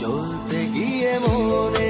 চলতে গিয়ে মনে